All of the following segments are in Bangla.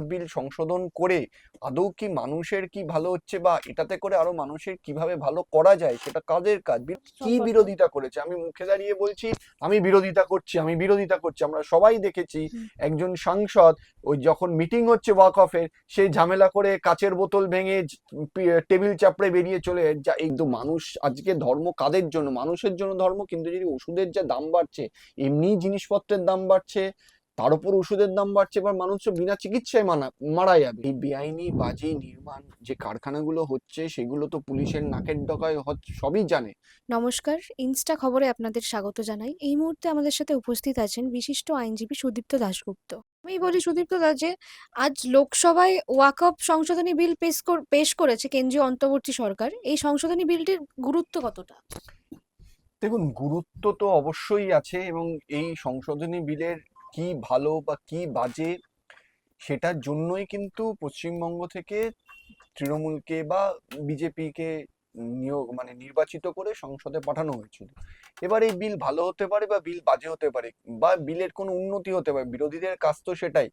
অফ বিল সংশোধন করে আদৌ কি মানুষের কি ভালো হচ্ছে বা এটাতে করে আরও মানুষের কীভাবে ভালো করা যায় সেটা কাদের কাজ? কি বিরোধিতা করেছে? আমি মুখে দাঁড়িয়ে বলছি আমি বিরোধিতা করছি আমি বিরোধিতা করছি আমরা সবাই দেখেছি একজন সাংসদ ওই যখন মিটিং হচ্ছে ওয়াক অফের সে ঝামেলা করে কাচের বোতল ভেঙে টেবিল চাপড়ে বেরিয়ে চলে যা এই তো মানুষ আজকে ধর্ম কাদের জন্য? মানুষের জন্য ধর্ম কিন্তু যদি ওষুধের যা দাম বাড়ছে এমনি জিনিসপত্রের দাম বাড়ছে। তার উপর ওষুধের দাম বাড়ছে এবার মানুষ তো বিনা চিকিৎসায় মানা মারা যাবে। এই বেআইনি বাজি নির্মাণ যে কারখানাগুলো হচ্ছে সেগুলো তো পুলিশের নাকের ডকায় হচ্ছে সবই জানে। নমস্কার ইনস্টা খবরে আপনাদের স্বাগত জানাই। এই মুহূর্তে আমাদের সাথে উপস্থিত আছেন বিশিষ্ট আইনজীবী সুদীপ্ত দাশগুপ্ত। আমি বলি সুদীপ্ত দাস যে আজ লোকসভায় ওয়াকআপ সংশোধনী বিল পেশ পেশ করেছে কেন্দ্রীয় অন্তর্বর্তী সরকার। এই সংশোধনী বিলটির গুরুত্ব কতটা? দেখুন গুরুত্ব তো অবশ্যই আছে এবং এই সংশোধনী বিলের কি ভালো বা কি বাজে সেটার জন্যই কিন্তু পশ্চিমবঙ্গ থেকে তৃণমূলকে বা বিজেপিকে নিয়োগ মানে নির্বাচিত করে সংসদে পাঠানো হয়েছিল। এবার এই বিল ভালো হতে পারে বা বিল বাজে হতে পারে বা বিলের কোনো উন্নতি হতে পারে, বিরোধীদের কাজ তো সেটাই।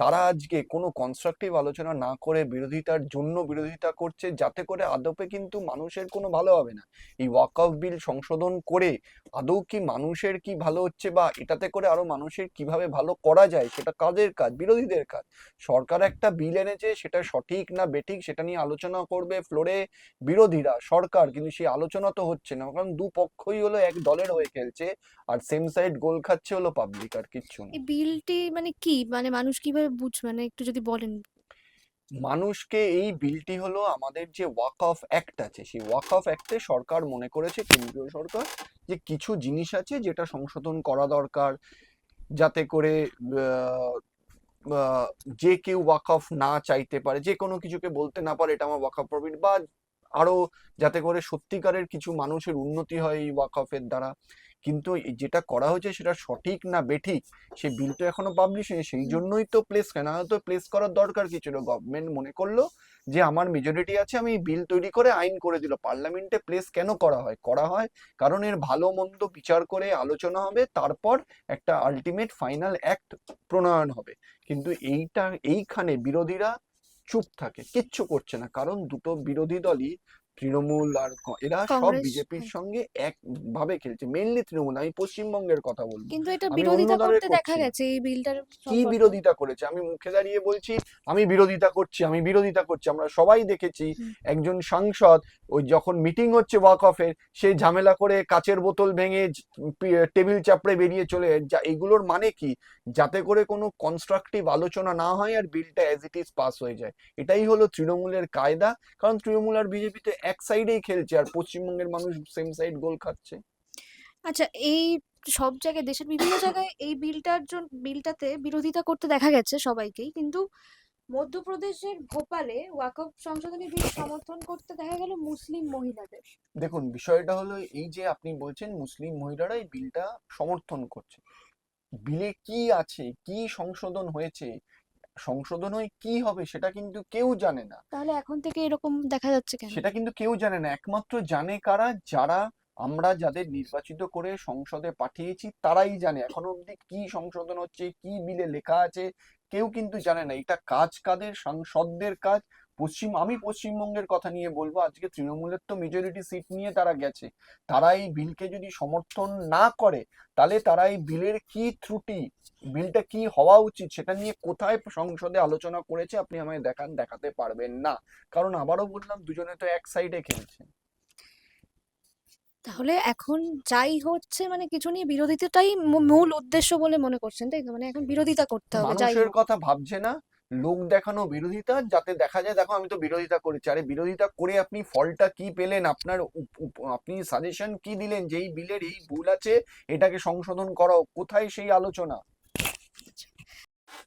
তারা আজকে কোনো কনস্ট্রাকটিভ আলোচনা না করে বিরোধিতার জন্য বিরোধিতা করছে, যাতে করে আদপে কিন্তু মানুষের কোনো ভালো হবে না। এই ওয়াক অফ বিল সংশোধন করে আদৌ কি মানুষের কি ভালো হচ্ছে বা এটাতে করে আরও মানুষের কীভাবে ভালো করা যায়, সেটা কাদের কাজ? বিরোধীদের কাজ। সরকার একটা বিল এনেছে, সেটা সঠিক না বেঠিক সেটা নিয়ে আলোচনা করবে ফ্লোরে বিরোধীরা, সরকার, কিন্তু সেই আলোচনা তো হচ্ছে না, কারণ দু পক্ষই হলো এক দলের হয়ে খেলছে, আর সেম সাইড গোল খাচ্ছে হলো পাবলিক আর কিচ্ছু না। বিলটি মানে কি? মানে মানুষ কীভাবে বুঝবে মানে একটু যদি বলেন। মানুষকে এই বিলটি হলো আমাদের যে ওয়াক অফ অ্যাক্ট আছে, সেই ওয়াক অফ অ্যাক্টে সরকার মনে করেছে, কেন্দ্রীয় সরকার, যে কিছু জিনিস আছে যেটা সংশোধন করা দরকার, যাতে করে যে কেউ ওয়াক অফ না চাইতে পারে, যে কোনো কিছুকে বলতে না পারে, এটা আমার ওয়াক অফ প্রফিট বা আরও যাতে করে সত্যিকারের কিছু মানুষের উন্নতি হয় এই ওয়াক অফের দ্বারা। কিন্তু যেটা করা হয়েছে সেটা সঠিক না বেঠিক সে বিল তো এখনও পাবলিশ হয়নি সেই জন্যই তো প্লেস না তো প্লেস করার দরকার কি ছিল? গভর্নমেন্ট মনে করল যে আমার মেজরিটি আছে আমি বিল তৈরি করে আইন করে দিল। পার্লামেন্টে প্লেস কেন করা হয়? করা হয় কারণ এর ভালো মন্দ বিচার করে আলোচনা হবে তারপর একটা আলটিমেট ফাইনাল অ্যাক্ট প্রণয়ন হবে। কিন্তু এইটা এইখানে বিরোধীরা চুপ থাকে কিচ্ছু করছে না। কারণ দুটো বিরোধী দলই তৃণমূল আর ক- এরা সব কংগ্রেস, বিজেপির হ্যাঁ। সঙ্গে একভাবে খেলছে মেনলি তৃণমূল আমি পশ্চিমবঙ্গের কথা বলব কিন্তু এটা আমি বিরোধিতা দলের করতে দেখা করছি গেছে এই বিলটার কি সম্পর্কে। বিরোধিতা করেছে আমি মুখে দাঁড়িয়ে বলছি আমি বিরোধিতা করছি আমি বিরোধিতা করছি আমরা সবাই দেখেছি হুম। একজন সাংসদ ওই যখন মিটিং হচ্ছে ওয়াক অফের সে ঝামেলা করে কাচের বোতল ভেঙে জ- পি- টেবিল চাপড়ে বেরিয়ে চলে যা এগুলোর মানে কি যাতে করে কোনো কনস্ট্রাকটিভ আলোচনা না হয় আর বিলটা অ্যাজ ইট ইজ পাস হয়ে যায় এটাই হলো তৃণমূলের কায়দা কারণ তৃণমূল আর বিজেপিতে এক সাইডেই খেলছে আর পশ্চিমবঙ্গের মানুষ সেম সাইড গোল খাচ্ছে। আচ্ছা এই সব জায়গায় দেশের বিভিন্ন জায়গায় এই বিলটার জন্য বিলটাতে বিরোধিতা করতে দেখা গেছে সবাইকেই কিন্তু মধ্যপ্রদেশের ভোপালে ওয়াকফ সংশোধনী বিল সমর্থন করতে দেখা গেল মুসলিম মহিলাদের। দেখুন বিষয়টা হলো এই যে আপনি বলছেন মুসলিম মহিলারা এই বিলটা সমর্থন করছে। বিলে কি আছে কি সংশোধন হয়েছে সংশোধন হয়ে কি হবে সেটা কিন্তু কেউ জানে না। তাহলে এখন থেকে এরকম দেখা যাচ্ছে কেন? সেটা কিন্তু কেউ জানে না। একমাত্র জানে কারা? যারা আমরা যাদের নির্বাচিত করে সংসদে পাঠিয়েছি, তারাই জানে এখনও অবধি কি সংশোধন হচ্ছে, কি বিলে লেখা আছে, কেউ কিন্তু জানে না। এটা কাজ কাদের? সাংসদদের কাজ? পশ্চিম, আমি পশ্চিমবঙ্গের কথা নিয়ে বলব, আজকে তৃণমূলের তো মেজরিটি সিট নিয়ে তারা গেছে। তারা এই বিলকে যদি সমর্থন না করে, তাহলে তারা এই বিলের কি ত্রুটি? বিলটা কি হওয়া উচিত? সেটা নিয়ে কোথায় সংসদে আলোচনা করেছে, আপনি আমায় দেখান, দেখাতে পারবেন না। কারণ আবারও বললাম, দুজনে তো এক সাইডে খেলছে। তাহলে এখন যাই হচ্ছে মানে কিছু নিয়ে বিরোধিতাটাই মূ- মূল উদ্দেশ্য বলে মনে করছেন তাই তো? মানে এখন বিরোধিতা করতে হবে যাই মানুষের হোক। কথা ভাবছে না লোক দেখানো বিরোধিতা যাতে দেখা যায় দেখো আমি তো বিরোধিতা করেছি আরে বিরোধিতা করে আপনি ফলটা কি পেলেন আপনার উপ- উপ- আপনি সাজেশন কি দিলেন যে এই বিলের এই ভুল আছে এটাকে সংশোধন করো কোথায় সেই আলোচনা?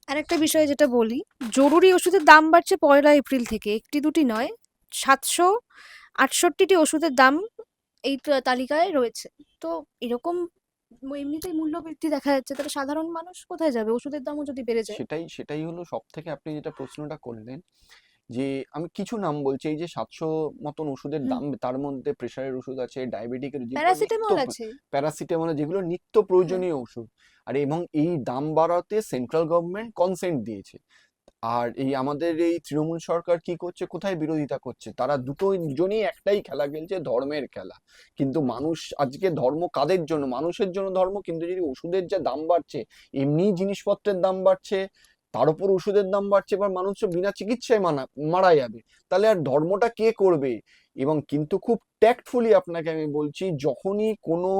আরেকটা বিষয় যেটা বলি জরুরি ওষুধের দাম বাড়ছে পয়লা এপ্রিল থেকে একটি দুটি নয় সাতশো আটষট্টিটি ওষুধের দাম এই তালিকায় রয়েছে। তো এরকম এমনিতেই মূল্য বৃদ্ধি দেখা যাচ্ছে তাহলে সাধারণ মানুষ কোথায় যাবে? ওষুধের দামও যদি বেড়ে যায়। সেটাই সেটাই হলো সব থেকে আপনি যেটা প্রশ্নটা করলেন যে আমি কিছু নাম বলছি এই যে সাতশো মতন ওষুধের দাম তার মধ্যে প্রেশারের ওষুধ আছে ডায়াবেটিকের প্যারাসিটামল আছে। প্যারাসিটামল যেগুলো নিত্য প্রয়োজনীয় ওষুধ। আর এবং এই দাম বাড়াতে সেন্ট্রাল গভর্নমেন্ট কনসেন্ট দিয়েছে। আর এই আমাদের এই তৃণমূল সরকার কি করছে, কোথায় বিরোধিতা করছে? তারা দুটো দুজনেই একটাই খেলা খেলছে, ধর্মের খেলা। কিন্তু মানুষ, আজকে ধর্ম কাদের জন্য? মানুষের জন্য ধর্ম, কিন্তু যদি ওষুধের যা দাম বাড়ছে এমনি জিনিসপত্রের দাম বাড়ছে, তার উপর ওষুধের দাম বাড়ছে, এবার মানুষ বিনা চিকিৎসায় মানা, মারা যাবে। তাহলে আর ধর্মটা কে করবে? এবং কিন্তু খুব ট্যাক্টফুলি আপনাকে আমি বলছি, যখনই কোনো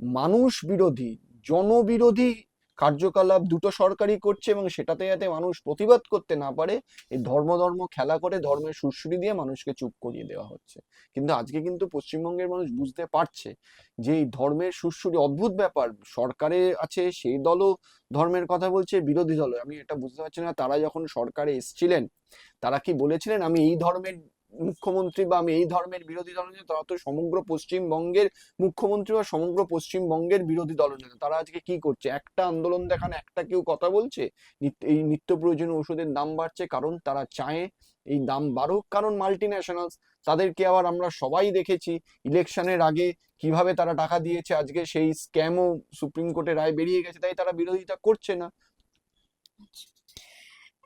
মানুষ বিরোধী, জনবিরোধী কার্যকলাপ দুটো সরকারই করছে এবং সেটাতে যাতে মানুষ প্রতিবাদ করতে না পারে, এই ধর্ম ধর্ম খেলা করে ধর্মের সুশ্রী দিয়ে মানুষকে চুপ করিয়ে দেওয়া হচ্ছে। কিন্তু আজকে কিন্তু পশ্চিমবঙ্গের মানুষ বুঝতে পারছে যে এই ধর্মের সুশ্রী অদ্ভুত ব্যাপার। সরকারে আছে, সেই দলও ধর্মের কথা বলছে, বিরোধী দলও। আমি এটা বুঝতে পারছি না, তারা যখন সরকারে এসছিলেন, তারা কি বলেছিলেন, আমি এই ধর্মের মুখ্যমন্ত্রী বা আমি এই ধর্মের বিরোধী দলনেতা তারা তো সমগ্র পশ্চিমবঙ্গের মুখ্যমন্ত্রী বা সমগ্র পশ্চিমবঙ্গের বিরোধী দলনেতা তারা আজকে কি করছে? একটা আন্দোলন দেখান, একটা কেউ কথা বলছে? এই নিত্য প্রয়োজনীয় ওষুধের দাম বাড়ছে কারণ তারা চায় এই দাম বাড়ুক, কারণ মাল্টি ন্যাশনালস তাদেরকে আবার আমরা সবাই দেখেছি, ইলেকশনের আগে কীভাবে তারা টাকা দিয়েছে, আজকে সেই স্ক্যামও সুপ্রিম কোর্টে রায় বেরিয়ে গেছে, তাই তারা বিরোধিতা করছে না।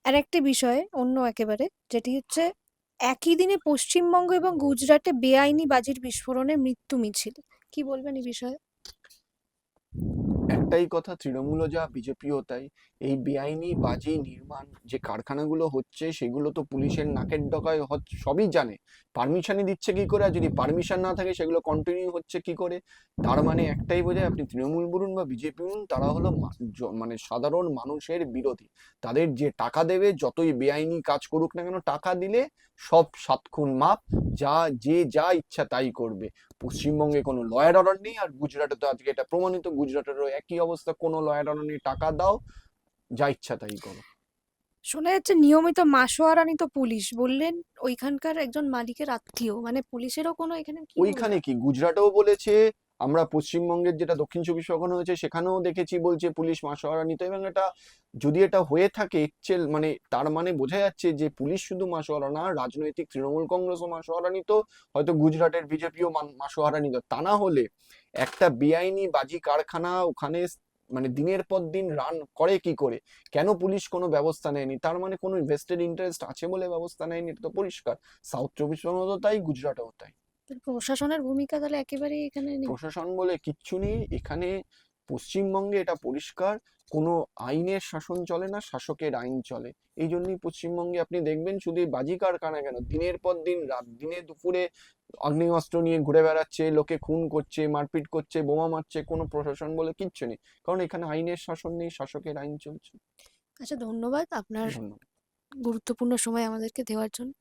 আর একটি বিষয়, অন্য একেবারে, যেটি হচ্ছে একই দিনে পশ্চিমবঙ্গ এবং গুজরাটে বেআইনি বাজির বিস্ফোরণে মৃত্যু মিছিল। কি বলবেন এই বিষয়ে? একটাই কথা, তৃণমূলও যা, বিজেপিও তাই। এই বেআইনি বাজি নির্মাণ যে কারখানাগুলো হচ্ছে, সেগুলো তো পুলিশের নাকের হচ্ছে সবই জানে। পারমিশনই দিচ্ছে কি করে? আর যদি পারমিশন না থাকে, সেগুলো কন্টিনিউ হচ্ছে কি করে? তার মানে একটাই বোঝায়, আপনি তৃণমূল বলুন বা বিজেপি বলুন, তারা হলো মানে সাধারণ মানুষের বিরোধী। তাদের যে টাকা দেবে, যতই বেআইনি কাজ করুক না কেন, টাকা দিলে সব সাত খুন মাপ, যা, যে যা ইচ্ছা তাই করবে। পশ্চিমবঙ্গে কোনো লয়ার অর্ডার নেই, আর গুজরাটে তো আজকে এটা প্রমাণিত, গুজরাটেরও একই অবস্থা কোনো লয়ার অর্ডার টাকা দাও যা ইচ্ছা তাই করো। শোনা যাচ্ছে নিয়মিত মাসোয়ারানি তো পুলিশ বললেন ওইখানকার একজন মালিকের আত্মীয় মানে পুলিশেরও কোনো এখানে কি ওইখানে কি? গুজরাটেও বলেছে আমরা পশ্চিমবঙ্গের যেটা দক্ষিণ চব্বিশ পরগনা হয়েছে সেখানেও দেখেছি বলছে পুলিশ মাসোয়ারা নিত। এবং এটা যদি এটা হয়ে থাকে একচেল মানে তার মানে বোঝা যাচ্ছে যে পুলিশ শুধু মাসোয়ারা না, রাজনৈতিক তৃণমূল কংগ্রেসও মাসোয়ারা নিত, হয়তো গুজরাটের বিজেপিও মাসোয়ারা নিত। তা না হলে একটা বেআইনি বাজি কারখানা ওখানে মানে দিনের পর দিন রান করে কি করে? কেন পুলিশ কোনো ব্যবস্থা নেয়নি? তার মানে কোনো ইনভেস্টেড ইন্টারেস্ট আছে বলে ব্যবস্থা নেয়নি, এটা তো পরিষ্কার। সাউথ চব্বিশ পরগনা তো তাই, গুজরাটেও তাই। প্রশাসনের ভূমিকা তাহলে একেবারেই এখানে নেই? প্রশাসন বলে কিচ্ছু নেই। এখানে পশ্চিমবঙ্গে এটা পরিষ্কার কোনো আইনের শাসন চলে না শাসকের আইন চলে। এই জন্যই পশ্চিমবঙ্গে আপনি দেখবেন শুধু বাজি কারখানা কেন দিনের পর দিন রাত দিনে দুপুরে আগ্নেয়াস্ত্র নিয়ে ঘুরে বেড়াচ্ছে লোকে খুন করছে মারপিট করছে বোমা মারছে কোনো প্রশাসন বলে কিচ্ছু নেই। কারণ এখানে আইনের শাসন নেই শাসকের আইন চলছে। আচ্ছা ধন্যবাদ আপনার গুরুত্বপূর্ণ সময় আমাদেরকে দেওয়ার জন্য।